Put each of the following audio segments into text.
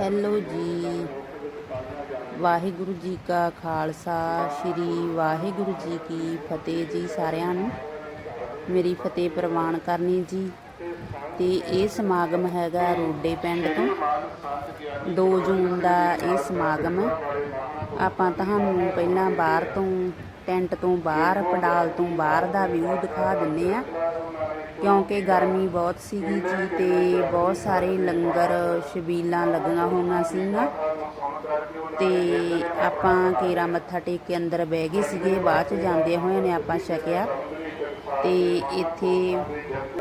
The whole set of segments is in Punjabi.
ਹੈਲੋ ਜੀ। ਵਾਹਿਗੁਰੂ ਜੀ ਕਾ ਖਾਲਸਾ, ਸ੍ਰੀ ਵਾਹਿਗੁਰੂ ਜੀ ਕੀ ਫਤਿਹ ਜੀ ਸਾਰਿਆਂ ਨੂੰ। ਮੇਰੀ ਫਤਿਹ ਪ੍ਰਵਾਨ ਕਰਨੀ ਜੀ। ਤੇ ਇਹ ਸਮਾਗਮ ਹੈਗਾ ਰੋਡੇ ਪਿੰਡ ਤੋਂ। 2 ਜੂਨ ਦਾ ਇਹ ਸਮਾਗਮ। ਹੈ ਆਪਾਂ ਤੁਹਾਨੂੰ ਪਹਿਲਾਂ ਬਾਹਰ ਤੋਂ, ਟੈਂਟ ਤੋਂ ਬਾਹਰ, ਪੰਡਾਲ ਤੋਂ ਬਾਹਰ ਦਾ ਵਿਊ ਦਿਖਾ ਦਿੰਨੇ ਆ ਕਿਉਂਕਿ ਗਰਮੀ ਬਹੁਤ ਸੀਗੀ ਜੀ ਤੇ ਬਹੁਤ ਸਾਰੇ ਲੰਗਰ ਛਬੀਲਾਂ ਲੱਗੀਆਂ ਹੋਈਆਂ ਸੀਗੀਆਂ। ਤੇ ਆਪਾਂ ਕੇਰਾ ਮੱਥਾ ਟੇਕ ਕੇ ਅੰਦਰ ਬਹਿ ਗਏ ਸੀਗੇ, ਬਾਅਦ ਚ ਜਾਂਦੇ ਹੋਏ ਨੇ ਆਪਾਂ ਛਕਿਆ। ਤੇ ਇੱਥੇ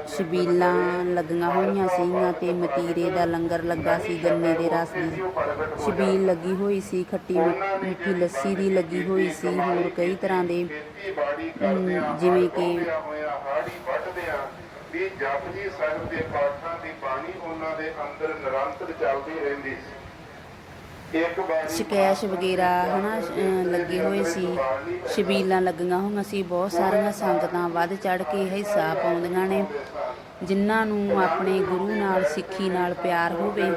ਛਬੀਲਾਂ ਲੱਗੀਆਂ ਹੋਈਆਂ ਸੀਗੀਆਂ ਤੇ ਮਤੀਰੇ ਦਾ ਲੰਗਰ ਲੱਗਾ ਸੀ, ਗੰਨੇ ਦੇ ਰਸ ਦੀ। ਛਬੀਲ ਲੱਗੀ ਹੋਈ ਸੀ, ਖੱਟੀ ਮਿ- ਮਿੱਠੀ ਲੱਸੀ ਦੀ ਲੱਗੀ ਹੋਈ ਸੀ, ਹੋਰ ਕਈ ਤਰ੍ਹਾਂ ਦੇ ਜਿਵੇਂ ਕਿ ਆ ਵੀ ਜਪਜੀ ਸਾਹਿਬ ਦੇ ਪਾਠਾਂ ਦੀ ਬਾਣੀ ਉਹਨਾਂ ਦੇ ਅੰਦਰ ਨਿਰੰਤਰ ਚੱਲਦੀ ਰਹਿੰਦੀ ਸੀ। ਇੱਕ ਵਾਰੀ ਸ਼ਕੈਸ਼ ਵਗੈਰਾ ਹਨਾ ਲੱਗੇ ਹੋਏ ਸੀ ਛਬੀਲਾਂ ਲੱਗੀਆਂ ਹੋਈਆਂ ਸੀ ਬਹੁਤ ਸਾਰੀਆਂ ਸੰਗਤਾਂ ਵੱਧ ਚੜ ਕੇ ਹਿੱਸਾ ਪਾਉਂਦੀਆਂ ਨੇ। ਜਿਨ੍ਹਾਂ ਨੂੰ ਆਪਣੇ ਗੁਰੂ ਨਾਲ ਸਿੱਖੀ ਨਾਲ ਪਿਆਰ ਹੋਵੇ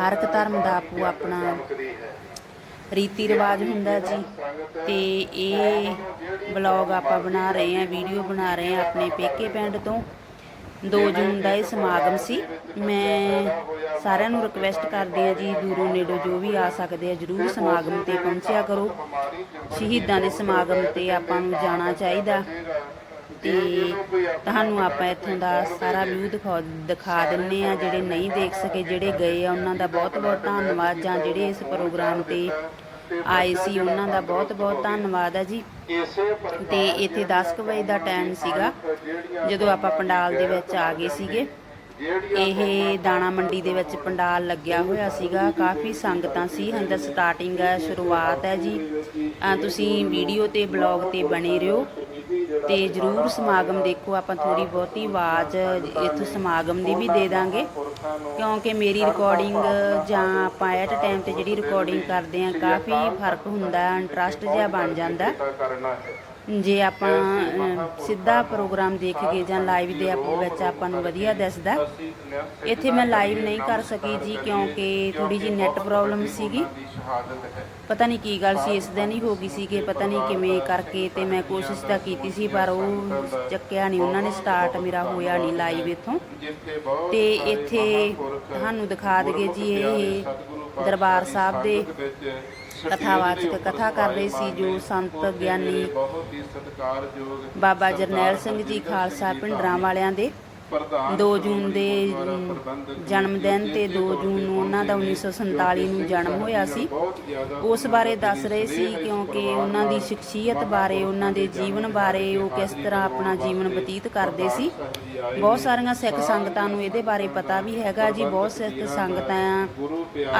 ਹਰ ਇੱਕ ਧਰਮ ਦਾ ਆਪੋ ਆਪਣਾ ਰੀਤੀ ਰਿਵਾਜ ਹੁੰਦਾ ਜੀ। ਤੇ ਇਹ ਬਲੌਗ ਆਪਾਂ ਬਣਾ ਰਹੇ ਹਾਂ ਵੀਡੀਓ ਬਣਾ ਰਹੇ ਹਾਂ ਆਪਣੇ ਪੇਕੇ ਪਿੰਡ ਤੋਂ। 2 ਜੂਨ ਦਾ ਇਹ ਸਮਾਗਮ ਸੀ। ਮੈਂ ਸਾਰਿਆਂ ਨੂੰ ਰਿਕਵੈਸਟ ਕਰਦੀ ਹਾਂ ਜੀ, ਦੂਰੋਂ ਨੇੜੋਂ ਜੋ ਵੀ ਆ ਸਕਦੇ ਆ, ਜਰੂਰ ਸਮਾਗਮ ਤੇ ਪਹੁੰਚਿਆ ਕਰੋ। ਸ਼ਹੀਦਾਂ ਦੇ ਸਮਾਗਮ ਤੇ ਆਪਾਂ ਨੂੰ ਜਾਣਾ ਚਾਹੀਦਾ। ਤੇ ਤੁਹਾਨੂੰ ਆਪਾਂ ਇੱਥੋਂ ਦਾ ਸਾਰਾ ਵਿਊ ਦਿਖਾ ਦਿਖਾ ਦਿੰਨੇ ਆ, ਜਿਹੜੇ ਨਹੀਂ ਦੇਖ ਸਕੇ, ਜਿਹੜੇ ਗਏ ਆ, ਉਹਨਾਂ ਦਾ ਬਹੁਤ ਬਹੁਤ ਧੰਨਵਾਦ ਜਾਂ ਜਿਹੜੇ ਇਸ ਪ੍ਰੋਗਰਾਮ ਤੇ ਆਏ ਸੀ, ਉਹਨਾਂ ਦਾ ਬਹੁਤ ਬਹੁਤ ਧੰਨਵਾਦ ਆ ਜੀ। ਤੇ ਇੱਥੇ 10 ਕੁ ਵਜੇ ਦਾ ਟਾਈਮ ਸੀਗਾ, ਜਦੋਂ ਆਪਾਂ ਪੰਡਾਲ ਦੇ ਵਿੱਚ ਆ ਗਏ ਸੀਗੇ। ਇਹ ਦਾਣਾ ਮੰਡੀ ਦੇ ਵਿੱਚ ਪੰਡਾਲ ਲੱਗਿਆ ਹੋਇਆ ਸੀਗਾ। ਕਾਫੀ ਸੰਗਤਾਂ ਸੀ। ਹੰਦਰ ਸਟਾਰਟਿੰਗ ਹੈ, ਸ਼ੁਰੂਆਤ ਹੈ ਜੀ। ਤੁਸੀਂ ਵੀਡੀਓ ਤੇ ਬਲੌਗ ਤੇ ਬਣੇ ਰਹੋ ਤੇ ਜਰੂਰ ਸਮਾਗਮ ਦੇਖੋ। ਆਪਾਂ ਥੋੜੀ ਬਹੁਤੀ ਆਵਾਜ਼ ਇੱਥੋਂ ਸਮਾਗਮ ਦੀ ਵੀ ਦੇ ਦਾਂਗੇ। ਕਿਉਂਕਿ ਮੇਰੀ ਰਿਕਾਰਡਿੰਗ ਜਾਂ ਆਪਾਂ ਐਟ ਟਾਈਮ ਤੇ ਜਿਹੜੀ ਰਿਕਾਰਡਿੰਗ ਕਰਦੇ ਆ ਕਾਫੀ ਫ਼ਰਕ ਹੁੰਦਾ ਇੰਟਰਸਟ ਜਿਹਾ ਬਣ ਜਾਂਦਾ ਜੇ ਆਪਾਂ ਸਿੱਧਾ ਪ੍ਰੋਗਰਾਮ ਦੇਖ ਕੇ ਜਾਂ ਲਾਈਵ ਦੇ ਆਪ ਵਿੱਚ ਆਪਾਂ ਨੂੰ ਵਧੀਆ ਦਿਸਦਾ ਇੱਥੇ ਮੈਂ ਲਾਈਵ ਨਹੀਂ ਕਰ ਸਕੀ ਜੀ ਕਿਉਂਕਿ ਥੋੜੀ ਜੀ ਨੈਟ ਪ੍ਰੋਬਲਮ ਸੀਗੀ। ਪਤਾ ਨਹੀਂ ਕੀ ਗੱਲ ਸੀ, ਇਸ ਦਿਨ ਹੀ ਹੋ ਗਈ ਸੀ ਕਿ ਪਤਾ ਨਹੀਂ ਕਿਵੇਂ ਕਰਕੇ ਤੇ ਮੈਂ ਕੋਸ਼ਿਸ਼ ਤਾਂ ਕੀਤੀ ਸੀ, ਪਰ ਉਹ ਚੱਕਿਆ ਨਹੀਂ, ਉਹਨਾਂ ਨੇ ਸਟਾਰਟ ਮੇਰਾ ਹੋਇਆ ਨਹੀਂ ਲਾਈਵ ਇੱਥੋਂ। ਜਿੱਥੇ ਤੇ ਇੱਥੇ ਤੁਹਾਨੂੰ ਦਿਖਾ ਦਈਏ ਜੀ, ਇਹ ਦਰਬਾਰ ਸਾਹਿਬ ਦੇ ਕਥਾਵਾਚਕ ਕਥਾ ਕਰ ਰਹੇ ਸੀ ਜੋ ਸੰਤ ਗਿਆਨੀ ਬਹੁਤ ਹੀ ਸਤਿਕਾਰਯੋਗ ਬਾਬਾ ਜਰਨੈਲ ਸਿੰਘ ਜੀ ਖਾਲਸਾ ਪਿੰਡਰਾਂ ਵਾਲਿਆਂ ਦੇ 2 ਜੂਨ ਦੇ ਜਨਮ ਦਿਨ ਤੇ 2 ਜੂਨ ਨੂੰ ਉਹਨਾਂ ਦਾ 1947 ਨੂੰ ਜਨਮ ਹੋਇਆ ਸੀ। ਉਸ ਬਾਰੇ ਦੱਸ ਰਹੇ ਸੀ ਕਿਉਂਕਿ ਉਹਨਾਂ ਦੀ ਸ਼ਖਸੀਅਤ ਬਾਰੇ ਉਹਨਾਂ ਦੇ ਜੀਵਨ ਬਾਰੇ ਉਹ ਕਿਸ ਤਰ੍ਹਾਂ ਆਪਣਾ ਜੀਵਨ ਬਤੀਤ ਕਰਦੇ ਸੀ। ਬਹੁਤ ਸਾਰੀਆਂ ਸਿੱਖ ਸੰਗਤਾਂ ਨੂੰ ਇਹਦੇ ਬਾਰੇ ਪਤਾ ਵੀ ਹੈਗਾ ਜੀ ਬਹੁਤ ਸਿੱਖ ਸੰਗਤਾਂ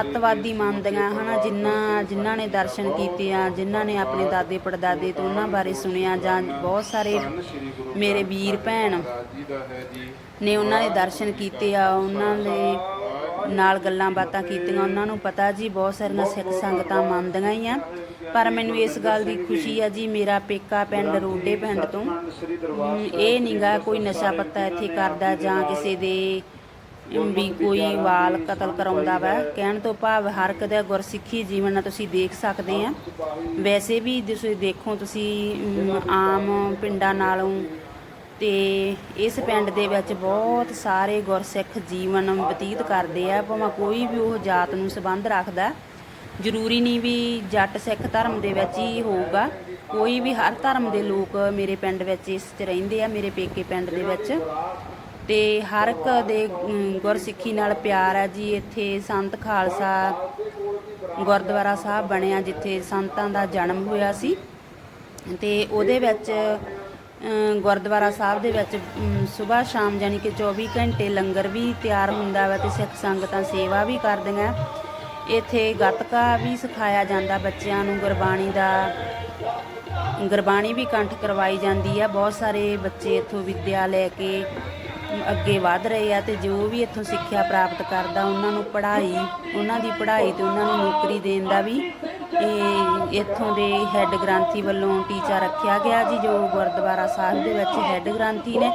ਅੱਤਵਾਦੀ ਮੰਨਦੀਆਂ ਹਨਾ ਜਿਨ੍ਹਾਂ ਜਿਨ੍ਹਾਂ ਨੇ ਦਰਸ਼ਨ ਕੀਤੇ ਆ ਜਿਨ੍ਹਾਂ ਨੇ ਆਪਣੇ ਦਾਦੇ ਪੜਦਾਦੇ ਤੋਂ ਉਹਨਾਂ ਬਾਰੇ ਸੁਣਿਆ ਜਾਂ ਬਹੁਤ ਸਾਰੇ ਮੇਰੇ ਵੀਰ ਭੈਣ। ਰਾਜ ਜੀ ਦਾ ਹੈ ਜੀ। ਨੇ ਉਹਨਾਂ ਦੇ ਦਰਸ਼ਨ ਕੀਤੇ ਆ, ਉਹਨਾਂ ਦੇ ਨਾਲ ਗੱਲਾਂ ਬਾਤਾਂ ਕੀਤੀਆਂ। ਉਹਨਾਂ ਨੂੰ ਪਤਾ ਜੀ, ਬਹੁਤ ਸਾਰੀਆਂ ਸਿੱਖ ਸੰਗਤਾਂ ਮੰਨਦੀਆਂ ਹੀ ਆ। ਪਰ ਮੈਨੂੰ ਇਸ ਗੱਲ ਦੀ ਖੁਸ਼ੀ ਆ ਜੀ, ਮੇਰਾ ਪੇਕਾ ਪਿੰਡ ਰੋਡੇ ਪਿੰਡ ਤੋਂ। ਇਹ ਨਹੀਂਗਾ ਕੋਈ ਨਸ਼ਾ ਪੱਤਾ ਇੱਥੇ ਕਰਦਾ ਜਾਂ ਕਿਸੇ ਦੇ ਵੀ ਕੋਈ ਵਾਲ ਕਤਲ ਕਰਾਉਂਦਾ ਵਾ। ਕਹਿਣ ਤੋਂ ਭਾਵ ਹਰ ਇੱਕ ਦਾ ਗੁਰਸਿੱਖੀ ਜੀਵਨ ਨਾਲ ਤੁਸੀਂ ਦੇਖ ਸਕਦੇ ਆ। ਵੈਸੇ ਵੀ ਤੁਸੀਂ ਦੇਖੋ, ਤੁਸੀਂ ਆਮ ਪਿੰਡਾਂ ਨਾਲੋਂ ਤੇ ਇਸ ਪਿੰਡ ਦੇ ਵਿੱਚ ਬਹੁਤ ਸਾਰੇ ਗੁਰਸਿੱਖ ਜੀਵਨ ਬਤੀਤ ਕਰਦੇ ਆ, ਭਾਵੇਂ ਕੋਈ ਵੀ ਉਹ ਜਾਤ ਨੂੰ ਸੰਬੰਧ ਰੱਖਦਾ ਜ਼ਰੂਰੀ ਨਹੀਂ ਵੀ ਜੱਟ ਸਿੱਖ ਧਰਮ ਦੇ ਵਿੱਚ ਹੀ ਹੋਊਗਾ। ਕੋਈ ਵੀ ਹਰ ਧਰਮ ਦੇ ਲੋਕ ਮੇਰੇ ਪਿੰਡ ਵਿੱਚ ਇਸ 'ਚ ਰਹਿੰਦੇ ਆ, ਮੇਰੇ ਪੇਕੇ ਪਿੰਡ ਦੇ ਵਿੱਚ। ਤੇ ਹਰ ਇੱਕ ਦੇ ਗੁਰਸਿੱਖੀ ਨਾਲ ਪਿਆਰ ਆ ਜੀ। ਇੱਥੇ ਸੰਤ ਖਾਲਸਾ ਗੁਰਦੁਆਰਾ ਸਾਹਿਬ ਬਣਿਆ, ਜਿੱਥੇ ਸੰਤਾਂ ਦਾ ਜਨਮ ਹੋਇਆ ਸੀ। ਤੇ ਉਹਦੇ ਵਿੱਚ ਗੁਰਦੁਆਰਾ ਸਾਹਿਬ ਦੇ ਵਿੱਚ ਸਵੇਰ ਸ਼ਾਮ ਯਾਨੀ ਕਿ 24 ਘੰਟੇ ਲੰਗਰ ਵੀ ਤਿਆਰ ਹੁੰਦਾ ਵਾ ਤੇ ਸਿੱਖ ਸੰਗਤਾਂ ਸੇਵਾ ਵੀ ਕਰਦੀਆਂ। ਇੱਥੇ ਗੱਤਕਾ ਵੀ ਸਿਖਾਇਆ ਜਾਂਦਾ ਬੱਚਿਆਂ ਨੂੰ, ਗੁਰਬਾਣੀ ਦਾ, ਗੁਰਬਾਣੀ ਵੀ ਕੰਠ ਕਰਵਾਈ ਜਾਂਦੀ ਆ। ਬਹੁਤ ਸਾਰੇ ਬੱਚੇ ਇੱਥੋਂ ਵਿੱਦਿਆ ਲੈ ਕੇ ਅੱਗੇ ਵਧ ਰਹੇ ਆ ਤੇ ਜੋ ਵੀ ਇੱਥੋਂ ਸਿੱਖਿਆ ਪ੍ਰਾਪਤ ਕਰਦਾ, ਉਹਨਾਂ ਨੂੰ ਪੜ੍ਹਾਈ, ਉਹਨਾਂ ਦੀ ਪੜ੍ਹਾਈ ਤੇ ਉਹਨਾਂ ਨੂੰ ਨੌਕਰੀ ਦੇਣ ਦਾ ਵੀ ਇਹ ਇੱਥੋਂ ਦੇ ਹੈੱਡ ਗ੍ਰੰਥੀ ਵੱਲੋਂ ਟੀਚਾ ਰੱਖਿਆ ਗਿਆ ਜੀ, ਜੋ ਗੁਰਦੁਆਰਾ ਸਾਹਿਬ ਦੇ ਵਿੱਚ ਹੈੱਡ ਗ੍ਰੰਥੀ ਨੇ।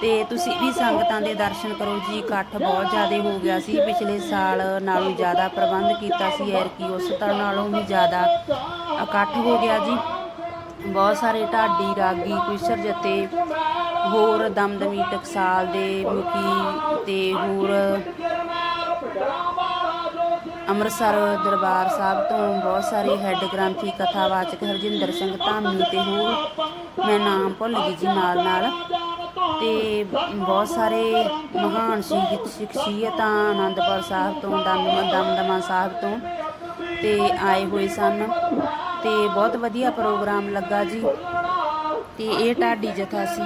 ਤੇ ਤੁਸੀਂ ਵੀ ਸੰਗਤਾਂ ਦੇ ਦਰਸ਼ਨ ਕਰੋ ਜੀ, ਇਕੱਠ ਬਹੁਤ ਜ਼ਿਆਦਾ ਹੋ ਗਿਆ ਸੀ। ਪਿਛਲੇ ਸਾਲ ਨਾਲੋਂ ਜ਼ਿਆਦਾ ਪ੍ਰਬੰਧ ਕੀਤਾ ਸੀ ਐਰਕੀ ਉਸ ਤਰ੍ਹਾਂ ਨਾਲੋਂ ਵੀ ਜ਼ਿਆਦਾ ਇਕੱਠ ਹੋ ਗਿਆ ਜੀ। ਬਹੁਤ ਸਾਰੇ ਢਾਡੀ, ਰਾਗੀ, ਕੁਸ਼ਰ ਜਤੇ, ਹੋਰ ਦਮਦਮੀ ਟਕਸਾਲ ਦੇ ਮੁਖੀ ਤੇ ਹੋਰ ਅੰਮ੍ਰਿਤਸਰ ਦਰਬਾਰ ਸਾਹਿਬ ਤੋਂ ਬਹੁਤ ਸਾਰੇ ਹੈੱਡ ਗ੍ਰੰਥੀ ਕਥਾਵਾਚਕ ਹਰਜਿੰਦਰ ਸਿੰਘ ਧਾਮੀ ਤੇ ਹੋਰ ਮੈਂ ਨਾਮ ਭੁੱਲ ਗਈ ਜੀ ਨਾਲ ਨਾਲ। ਤੇ ਬਹੁਤ ਸਾਰੇ ਮਹਾਨ ਸ਼ਹੀਦ ਸ਼ਖਸੀਅਤਾਂ ਆਨੰਦਪੁਰ ਸਾਹਿਬ ਤੋਂ ਦਮ ਦਮਦਮਾ ਸਾਹਿਬ ਤੋਂ ਤੇ ਆਏ ਹੋਏ ਸਨ। ਤੇ ਬਹੁਤ ਵਧੀਆ ਪ੍ਰੋਗਰਾਮ ਲੱਗਾ ਜੀ। ਤੇ ਇਹ ਢਾਡੀ ਜਥਾ ਸੀ।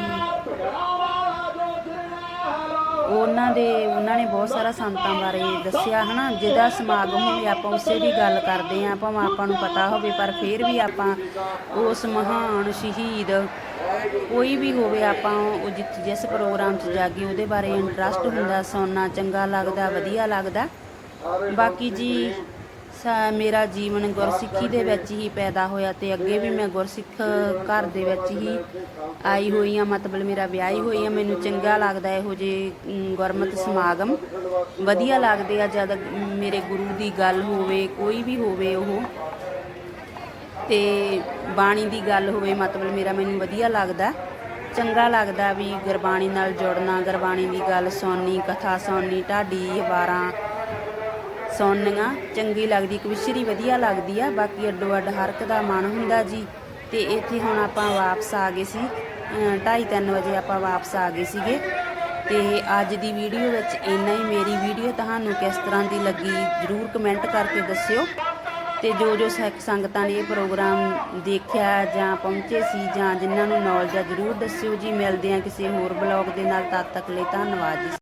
ਉਹਨਾਂ ਦੇ, ਉਹਨਾਂ ਨੇ ਬਹੁਤ ਸਾਰਾ ਸੰਤਾਂ ਬਾਰੇ ਦੱਸਿਆ, ਹਨਾ? ਜਿਹਦਾ ਸਮਾਗਮ ਹੋਵੇ, ਆਪਾਂ ਉਸੇ ਦੀ ਗੱਲ ਕਰਦੇ ਆਂ ਭਾਵੇਂ ਆਪਾਂ ਨੂੰ ਪਤਾ ਹੋਵੇ, ਪਰ ਫਿਰ ਵੀ ਆਪਾਂ ਉਸ ਮਹਾਨ ਸ਼ਹੀਦ ਕੋਈ ਵੀ ਹੋਵੇ, ਆਪਾਂ ਉਹ ਜਿੱਥੇ ਜਿਸ ਪ੍ਰੋਗਰਾਮ 'ਚ ਜਾਗੇ, ਉਹਦੇ ਬਾਰੇ ਇੰਟਰਸਟ ਹੁੰਦਾ ਸੁਣਨਾ ਚੰਗਾ ਲੱਗਦਾ, ਵਧੀਆ ਲੱਗਦਾ। ਬਾਕੀ ਜੀ ਸਾ- ਮੇਰਾ ਜੀਵਨ ਗੁਰਸਿੱਖੀ ਦੇ ਵਿੱਚ ਹੀ ਪੈਦਾ ਹੋਇਆ ਤੇ ਅੱਗੇ ਵੀ ਮੈਂ ਗੁਰਸਿੱਖ ਘਰ ਦੇ ਵਿੱਚ ਹੀ ਆਈ ਹੋਈ ਹਾਂ। ਮਤਲਬ ਮੇਰਾ ਵਿਆਹੀ ਹੋਈ ਆ ਮੈਨੂੰ ਚੰਗਾ ਲੱਗਦਾ ਇਹੋ ਜਿਹੇ ਅਮ, ਗੁਰਮਤਿ ਸਮਾਗਮ। ਵਧੀਆ ਲੱਗਦੇ ਆ ਜਦ ਮੇਰੇ ਗੁਰੂ ਦੀ ਗੱਲ ਹੋਵੇ ਕੋਈ ਵੀ ਹੋਵੇ ਉਹ। ਤੇ ਬਾਣੀ ਦੀ ਗੱਲ ਹੋਵੇ ਮਤਲਬ ਮੇਰਾ ਮੈਨੂੰ ਵਧੀਆ ਲੱਗਦਾ। ਚੰਗਾ ਲੱਗਦਾ ਵੀ ਗੁਰਬਾਣੀ ਨਾਲ ਜੁੜਨਾ ਗੁਰਬਾਣੀ ਦੀ ਗੱਲ ਸੁਣਨੀ ਕਥਾ ਸੁਣਨੀ ਢਾਡੀ ਵਾਰਾਂ ਸੁਣਨੀਆਂ, ਚੰਗੀ ਲੱਗਦੀ ਕਵਿਸ਼ਰੀ ਵਧੀਆ ਲੱਗਦੀ ਆ, ਬਾਕੀ ਅੱਡੋ ਅੱਡ ਹਰ ਇੱਕ ਦਾ ਮਨ ਹੁੰਦਾ ਜੀ। ਤੇ ਇੱਥੇ ਹੁਣ ਆਪਾਂ ਵਾਪਸ ਆ ਗਏ ਸੀ 2:30 ਵਜੇ ਆਪਾਂ ਵਾਪਸ ਆ ਗਏ ਸੀਗੇ। ਤੇ ਅੱਜ ਦੀ ਵੀਡੀਓ ਵਿੱਚ ਇੰਨਾ ਹੀ। ਮੇਰੀ ਵੀਡੀਓ ਤੁਹਾਨੂੰ ਕਿਸ ਤਰ੍ਹਾਂ ਦੀ ਲੱਗੀ, ਜਰੂਰ ਕਮੈਂਟ ਕਰਕੇ ਦੱਸਿਓ। ਤੇ ਜੋ ਜੋ ਸਿੱਖ ਸੰਗਤਾਂ ਨੇ ਇਹ ਪ੍ਰੋਗਰਾਮ ਦੇਖਿਆ ਜਾਂ ਪਹੁੰਚੇ ਸੀ ਜਾਂ ਜਿਨ੍ਹਾਂ ਨੂੰ ਨੌਲੇਜ ਆ, ਜਰੂਰ ਦੱਸਿਓ ਜੀ। ਮਿਲਦੇ ਆ ਕਿਸੇ ਹੋਰ ਬਲੌਗ ਦੇ ਨਾਲ। ਤਦ ਤੱਕ ਲਈ ਧੰਨਵਾਦ ਜੀ।